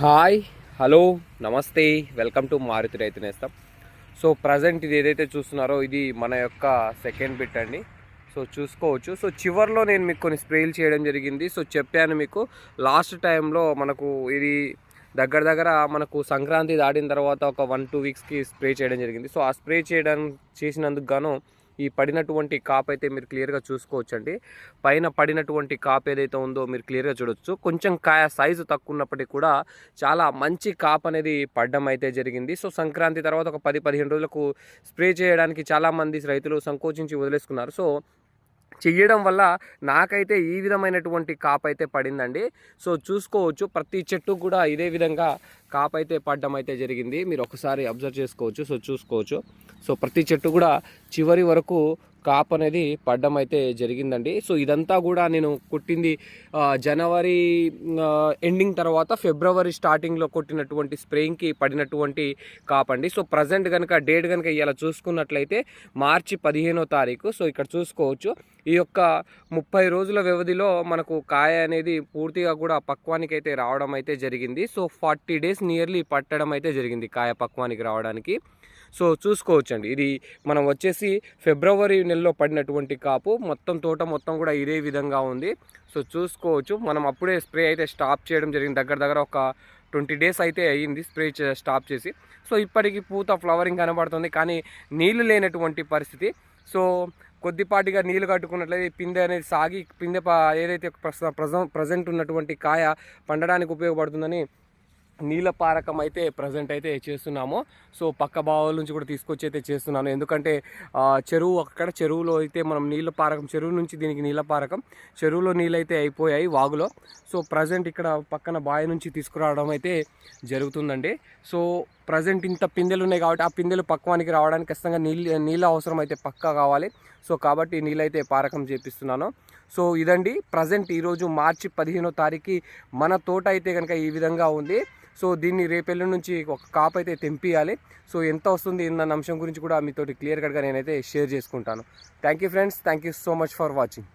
Hi hello నమస్తే welcome to Maruti Raithu Nestham. So present ఇది ఏదైతే చూస్తున్నారో ఇది మన యొక్క సెకండ్ బిట్ అండి. సో చూసుకోవచ్చు. సో చివర్లో నేను మీకు కొన్ని స్ప్రేలు చేయడం జరిగింది. సో చెప్పాను మీకు లాస్ట్ టైంలో మనకు ఇది దగ్గర దగ్గర మనకు సంక్రాంతి దాటిన తర్వాత ఒక వన్ టూ వీక్స్కి స్ప్రే చేయడం జరిగింది. సో ఆ స్ప్రే చేయడం చేసినందుకు గాను ఈ పడినటువంటి కాప్ అయితే మీరు క్లియర్గా చూసుకోవచ్చండి. పైన పడినటువంటి కాప్ ఏదైతే ఉందో మీరు క్లియర్గా చూడొచ్చు. కొంచెం కాయ సైజు తక్కువ ఉన్నప్పటికీ కూడా చాలా మంచి కాప్ అనేది పడడం అయితే జరిగింది. సో సంక్రాంతి తర్వాత ఒక పది పదిహేను రోజులకు స్ప్రే చేయడానికి చాలామంది రైతులు సంకోచించి వదిలేసుకున్నారు. సో చెయ్యడం వల్ల నాకైతే ఈ విధమైనటువంటి కాప్ అయితే పడిందండి. సో చూసుకోవచ్చు. ప్రతి చెట్టు కూడా ఇదే విధంగా కాప్ అయితే పడడం అయితే జరిగింది. మీరు ఒకసారి అబ్జర్వ్ చేసుకోవచ్చు. సో చూసుకోవచ్చు. సో ప్రతి చెట్టు కూడా చివరి వరకు కాప్ అనేది పడ్డం అయితే జరిగిందండి. సో ఇదంతా కూడా నేను కొట్టింది జనవరి ఎండింగ్ తర్వాత ఫిబ్రవరి స్టార్టింగ్లో కొట్టినటువంటి స్ప్రేయింగ్కి పడినటువంటి కాప్ అండి. సో ప్రజెంట్ కనుక డేట్ కనుక ఇలా చూసుకున్నట్లయితే మార్చి పదిహేనో తారీఖు. సో ఇక్కడ చూసుకోవచ్చు ఈ యొక్క ముప్పై రోజుల వ్యవధిలో మనకు కాయ అనేది పూర్తిగా కూడా పక్వానికి అయితే రావడం అయితే జరిగింది. సో ఫార్టీ డేస్ నియర్లీ పట్టడం అయితే జరిగింది కాయ పక్వానికి రావడానికి. సో చూసుకోవచ్చండి. ఇది మనం వచ్చేసి ఫిబ్రవరి నెలలో పడినటువంటి కాపు. మొత్తం తోట మొత్తం కూడా ఇదే విధంగా ఉంది. సో చూసుకోవచ్చు. మనం అప్పుడే స్ప్రే అయితే స్టాప్ చేయడం జరిగింది. దగ్గర దగ్గర ఒక ట్వంటీ డేస్ అయితే అయ్యింది స్ప్రే స్టాప్ చేసి. సో ఇప్పటికీ పూత ఫ్లవరింగ్ కనబడుతుంది. కానీ నీళ్ళు లేనటువంటి పరిస్థితి. సో కొద్దిపాటిగా నీళ్ళు కట్టుకున్నట్లయితే పిందె అనేది సాగి పిందె ఏదైతే ప్రజెంట్ ఉన్నటువంటి కాయ పండడానికి ఉపయోగపడుతుందని నీళ్ళ పారకం అయితే ప్రజెంట్ అయితే చేస్తున్నాము. సో పక్క బావుల నుంచి కూడా తీసుకొచ్చి అయితే చేస్తున్నాను. ఎందుకంటే చెరువు అక్కడ చెరువులో అయితే మనం నీళ్ళ పారకం చెరువు నుంచి దీనికి నీళ్ళ పారకం చెరువులో నీళ్ళు అయితే అయిపోయాయి వాగులో. సో ప్రజెంట్ ఇక్కడ పక్కన బావి నుంచి తీసుకురావడం అయితే జరుగుతుందండి. సో ప్రజెంట్ ఇంత పిందెలు ఉన్నాయి కాబట్టి ఆ పిందెలు పక్వానికి రావడానికి ఖచ్చితంగా నీళ్ళు నీళ్ళ అవసరం అయితే పక్కా కావాలి. సో కాబట్టి నీళ్ళైతే పారకం చేపిస్తున్నాను. సో ఇదండి ప్రజెంట్ ఈరోజు మార్చి పదిహేనో తారీఖు మన తోట అయితే కనుక ఈ విధంగా ఉంది. సో దీన్ని రేపెల్లి నుంచి ఒక కాప్ అయితే తెంపియాలి. సో ఎంత వస్తుంది అన్న అంశం గురించి కూడా మీతోటి క్లియర్ కట్గా నేనైతే షేర్ చేసుకుంటాను. Thank you friends thank you so much for watching